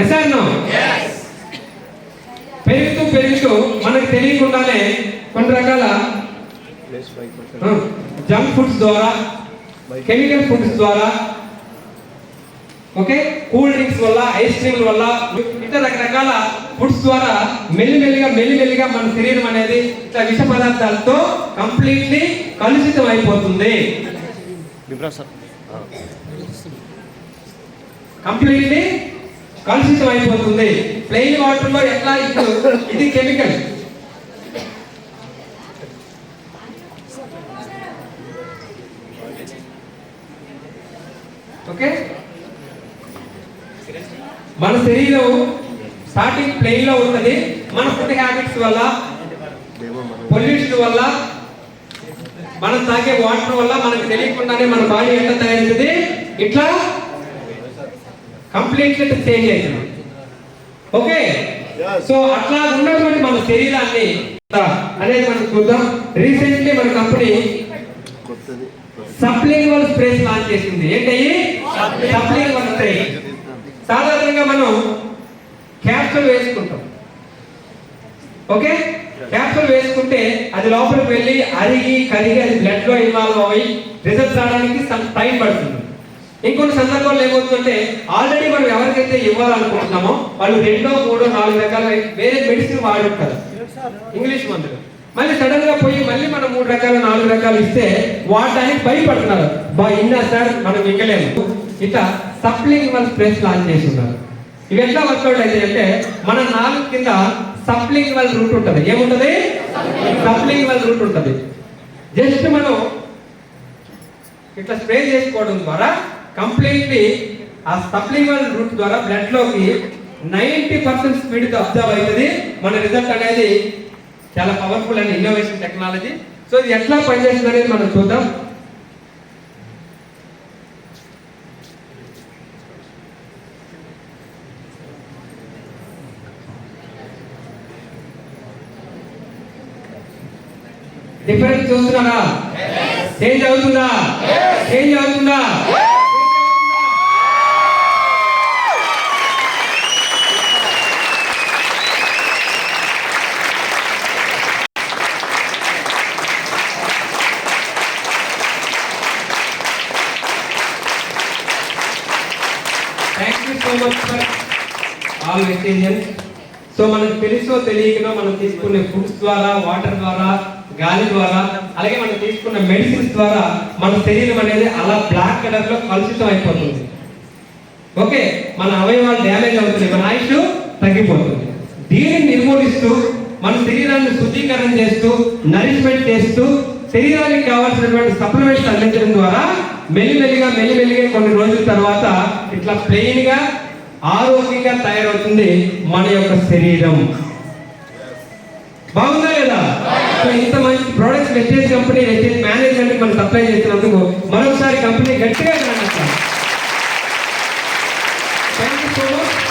Yes are no పెరుగుతూ పెరుగుతూ మనకు తెలియకుండానే కొన్ని రకాల జంక్ ఫుడ్స్ ద్వారా కెమికల్ ఫుడ్స్ ద్వారా ఓకే కూల్ డ్రింక్స్ వల్ల ఐస్ క్రీమ్ల వల్ల ఇతర రకరకాల ఫుడ్స్ ద్వారా మెల్లిమెల్లిగా మెల్లిమెల్లిగా మన శరీరం అనేది ఇట్లా విష పదార్థాలతో కంప్లీట్లీ కలుషితం అయిపోతుంది కంప్లీట్లీ కలుషితం అయిపోతుంది ప్లెయిన్ వాటర్లో ఎట్లా ఇప్పుడు ఇది కెమికల్? ఓకే? మన శరీరం స్టార్టింగ్ ప్లెయిన్లో ఉంటుంది. మన ఫుడ్ హ్యాబిట్స్ వల్ల పొల్యూషన్ వల్ల మనం తాగే వాటర్ వల్ల మనకు తెలియకుండానే మన బాడీ ఎట్లా తయారవుతుంది? ఇట్లా కంప్లీట్లీ చేంజ్ అవుతుంది ఓకే? సో అట్లా ఉన్నటువంటి మన శరీరాన్ని అనేది మనం చూద్దాం. రీసెంట్లీ మన కంపెనీ సప్లింగ్వల్ స్ప్రేస్ లాంచ్ చేసింది. ఏంటయ్యి సప్లింగ్వల్ స్ప్రే సాధారణంగా మనం క్యాప్సూల్ వేసుకుంటాం. ఓకే? క్యాప్సూల్ వేసుకుంటే అది లోపలికి వెళ్ళి అరిగి కరిగి అది బ్లడ్లో ఇన్వాల్వ్ అయ్యి రిజల్ట్స్ రావడానికి సమ్ టైం పడుతుంది. ఇంకొన్ని సందర్భాలు ఏమవుతుందంటే ఆల్రెడీ మనం ఎవరికైతే ఇవ్వాలనుకుంటున్నామో వాళ్ళు రెండో మూడో నాలుగు రకాల వేరే మెడిసిన్ వాడుంటారు. ఇంగ్లీష్ మందులు. మళ్ళీ సడన్గా పోయి మళ్ళీ మనం మూడు రకాల నాలుగు రకాలు ఇస్తే వాడడానికి భయపడుతున్నారు. బా ఇన్నా సార్ మనం ఇంకలేము ఇట్లా సప్లింగ్ వన్ స్ప్రేస్ లాంచ్ చేసి ఉన్నారు ఇవి ఎట్లా వర్కౌట్ అయితే అంటే మన నాలుగు కింద సప్లింగ్ వల్ రూట్ ఉంటుంది. ఏముంటది? సప్లింగ్ వల్ రూట్ ఉంటుంది. జస్ట్ మనం ఇట్లా స్ప్రే చేసుకోవడం ద్వారా కంప్లీట్లీ ఆ సప్లింగ్ రూట్ ద్వారా బ్లడ్లోకి నైంటీ పర్సెంట్ స్పీడ్ అబ్జర్వ్ అవుతుంది. మన రిజల్ట్ అనేది చాలా powerful and innovation technology so ఇది ఎట్లా పనిచేస్తుంది అనేది మనం చూద్దాం. డిఫరెన్స్ చూస్తున్నారా? చేంజ్ అవుతుందా? చేంజ్ అవుతుందా thank you so much for all messages so మనకు తెలుసో తెలియకనో మనం తీసుకునే ఫుడ్స్ ద్వారా వాటర్ ద్వారా గాలి ద్వారా అలాగే మనం తీసుకున్న మెడిసిన్స్ ద్వారా మన శరీరం అనేది అలా బ్లాక్ కలర్లో కలుషితం అయిపోతుంది. ఓకే మన అవయవాలు డ్యామేజ్ అవుతుంది మన ఆయుష్ తగ్గిపోతుంది. దీనిని నిర్మూలిస్తూ మన శరీరాన్ని శుద్ధీకరణ చేస్తూ నరిష్మెంట్ చేస్తూ శరీరానికి కావాల్సినటువంటి సప్లిమెంట్స్ అందించడం ద్వారా మెల్లిమెల్లిగా మెల్లిమెల్లిగా కొన్ని రోజుల తర్వాత ఇట్లా ప్లెయిన్గా ఆరోగ్యంగా తయారవుతుంది మన యొక్క శరీరం. బాగుందా లేదా? ఇంత మంచి ప్రొడక్ట్స్ వెచ్చే కంపెనీ వెచ్చే మేనేజ్మెంట్ మనం సప్లై చేసినందుకు మరొకసారి కంపెనీ గట్టిగా థ్యాంక్ యూ సో మచ్